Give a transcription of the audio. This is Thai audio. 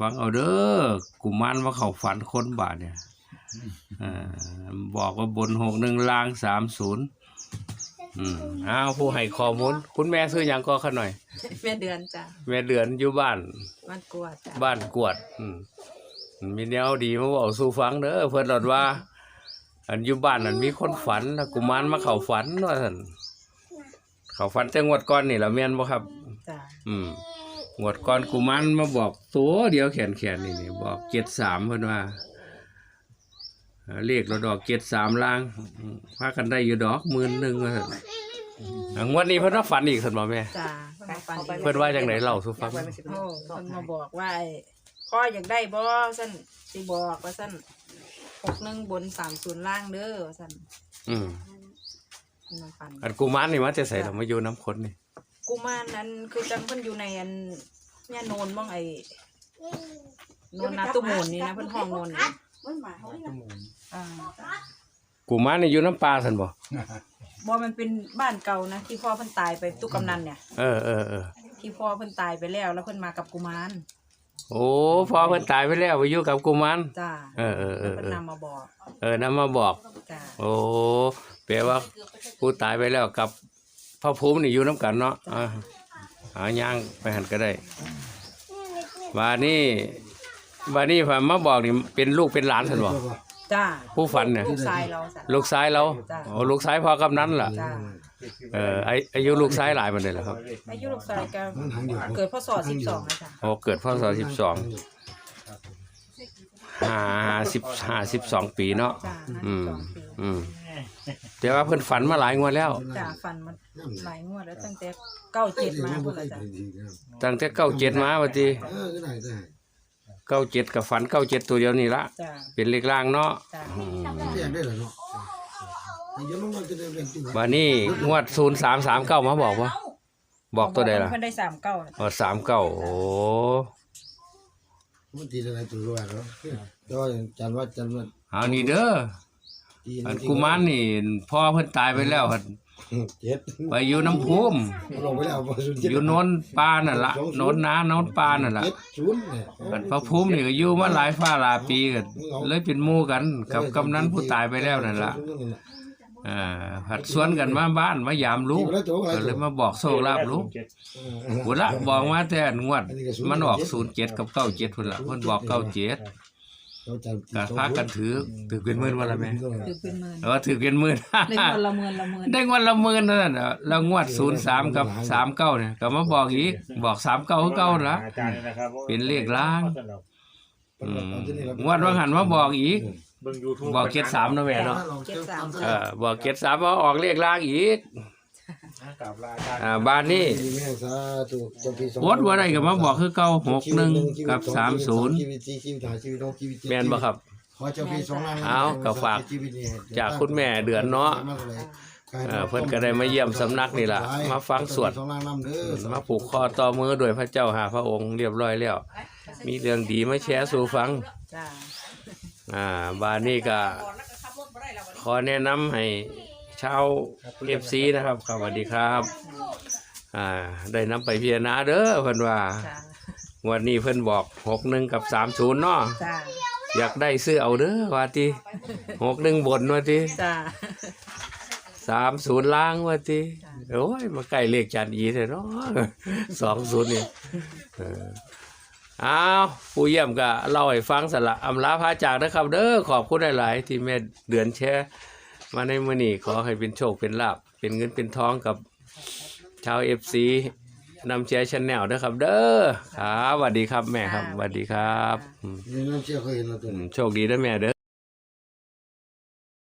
ฟังเอาเด้อกุมารว่าเขาฝันคนบาทเนี่ยเออบอกว่าบนหกหนึ่งลางสามศูนย์อืมอ้าวผู้ให้ข้อมูลคุณแม่ซื้อหยังก็ขะหน่อย แม่เดือนจ้ะแม่เดือนอยู่บ้าน บ้านกวดจ้ะบ้านกวด อืมมีแนวดีมาบอกสู่ฟังเด้อเพิ่นหลดว่า อันอยู่บ้านนั่นมีคนฝันแล้วกุมารมาเข้าฝันว่าซั่นเข้าฝันแต่งวดก่อนนี่ล่ะแม่นบ่ครับจ้ะอืม งวดก่อนกุมารมาบอกตัวเดียวแขนแขนๆนี่นี่บอกเจ็ดสามเพิ่นว่าเอ่อเลขเราดอกเจ็ดสามล่างอืมพากันได้อยู่ดอกหมื่นหนึ่งว่าซั่นอะงวดนี้เพิ่นว่าฝันอีกซั่นบ่แม่จ้ะเพิ่นมาฟันอีกเพิ่นว่าจังไดเล่าสู่ฟังโอ้เพิ่นมาบอกว่าไอ้พ่ออยากได้บ่ซั่นสิบอกว่าซั่นหกหนึ่งบนสามศูนย์ล่างเด้อว่าซั่นอืมเพิ่นมาฟันอันกุมารนี่มันจะใส่เรามาอยู่น้ำคนนี่ กุมารนั้นคือจังเพิ่นอยู่ในอันเนี่ยโนนบ้องไอ้โนนนาตุหมูลนี่นะเพิ่นห้องโนนนี่อ่ากุมารนี่อยู่น้ำปลาซั่นบ่บ่มันเป็นบ้านเก่านะที่พ่อเพิ่นตายไปตุกกำนันเนี่ย เออเออเออที่พ่อเพิ่นตายไปแล้ว แล้วเพิ่นมากับกุมารโอ้พอเพิ่นตายไปแล้วไปอยู่กับกุมารจ้าเออเออเออเพิ่นเออนำมาบอก เออนำมาบอกจ้าโอ้แปลว่าผู้ตายไปแล้วกับ พระภูมินี่อยู่น้ำกันเนาะอ่าหาย่างไปหันก็ได้บานี่บานี่พอมาบอกนี่เป็นลูกเป็นหลานสันบอกจ้าผู้ฝันเนี่ยลูกชายเราจ้ะลูกซ้ายเราจ้ะโอ้ลูกซ้ายพอกำนั้นล่ะจ้าเอออาอายุลูกซ้ายหลายมันเลยเหรอครับอายุลูกชายก็เกิดพศ12นะจ้ะโอ้เกิดพศสิบสองห้าสิบห้าสิบสองปีเนาะจ้าอืมสองปีอืม แต่ว่าเพิ่นฝันมาหลายงวดแล้ว จ้าฟันมันหลายงวดแล้วตั้งแต่เก้าเจ็ดมาพุ่นละจ้ะตั้งแต่เก้าเจ็ดมาวันทีเออก็ได้ได้เก้าเจ็ดกับฝันเก้าเจ็ดตัวเดียวนี่ละจ้าเป็นเลขล่างเนาะจ้าอืมเรียกได้เหรอเนาะเดี๋ยวมันจะได้เรียนที่วันนี้งวดศูนย์สามสามเก้ามาบอกว่าบอกตัวใดล่ะเพิ่นได้สามเก้านะอ๋อสามเก้าโอ้มันตีอะไรตัวรู้เนาะก็จันว่าจันว่าเอานี่เด้อตี อันกุมารนี่พ่อเพิ่นตายไปแล้วหั่นเจ็ดไปอยู่น้ำพุมลงไปแล้วพอสุดอยู่โนนปลานั่นละโนนนาโนนปลานั่นละเจ็ดศูนย์เนี่ยอันพระภูมินี่ก็อยู่มาหลายฟ้าหลายปีกันเลยเป็นหมู่กันกับกำนันผู้ตายไปแล้วนั่นละอ่าผัดสวนกันมาบ้านมายามลูกก็เลยมาบอกโชคลาภลูกพุ่นละบอกมาแต่งวดมันออกศูนย์เจ็ดกับเก้าเจ็ดพุ่นละเพิ่นบอกเก้าเจ็ด ก็พากันถือถือเป็นหมื่นวันละแม่ถือเป็นหมื่นเออถือเป็นหมื่นได้งวดละหมื่นละหมื่นได้งวดละหมื่นนั่นน่ะแล้วงวดศูนย์สามกับสามเก้าเนี่ยก็มาบอกอีกบอกสามเก้าคือเก้าละอาจารย์นะครับเป็นเลขล่างอืมงวดว่าหันมาบอกอีกเบิ่ง YouTube บอกเจ็ดสามนะแม่เนาะเออบอกเจ็ดสามว่าออกเลขล่างอีก กราบลาอาจารย์อ่าบ้านนี้แม่สาธุเจ้าพี่สองวดว่าไรก็มาบอกคือเก้าหกหนึ่งกับสามศูนย์ชีวิตชีวิตหาชีวิตน้องชีวิตแม่นบ่ครับ ขอเจ้าพี่สองล้านเอาก็ฝากจากคุณแม่เดือนเนาะเออเพิ่นก็ได้มาเยี่ยมสำนักนี่ล่ะมาฟังสวดสองล้านนำเด้อมาผูกคอต่อมือโดวยพระเจ้าหาพระองค์เรียบร้อยแล้ว มีเรื่องดีมาแชร์สู่ฟัง จ้า อ่า บานนี้ก็ขอแนะนำให้ ชาวเอฟซีนะครับครับสวัสดีครับ อ่า ได้นำไปพิจารณาเด้อเพิ่นว่าจ้าวันนี้เพิ่นบอกหกหนึ่งกับสามศูนย์เนาะจ้าอยากได้ซื้อเอาเด้อว่าติหกหนึ่งบนว่าติจ้า สามศูนย์ล่างว่าติโอ้ยมาใกล้เลขจันอีเลยเนาะสองศูนย์นี่เอออ้าวผู้เยี่ยมก็เล่าให้ฟังสละอำลาพาจากนะครับ เด้อขอบคุณหลาย ๆ ที่แม่เดือนแชร์ มาในมื้อนี้ขอให้เป็นโชคเป็นลาบเป็นเงินเป็นทองกับชาวเอฟซีนำแชร์ชแนลนะครับ เด้อครับสวัสดีครับแม่ครับสวัสดีครับอืม นี่น้องเชื่อเคยเห็นเราตัวอืนี้มโชคดีนะแม่เด้อ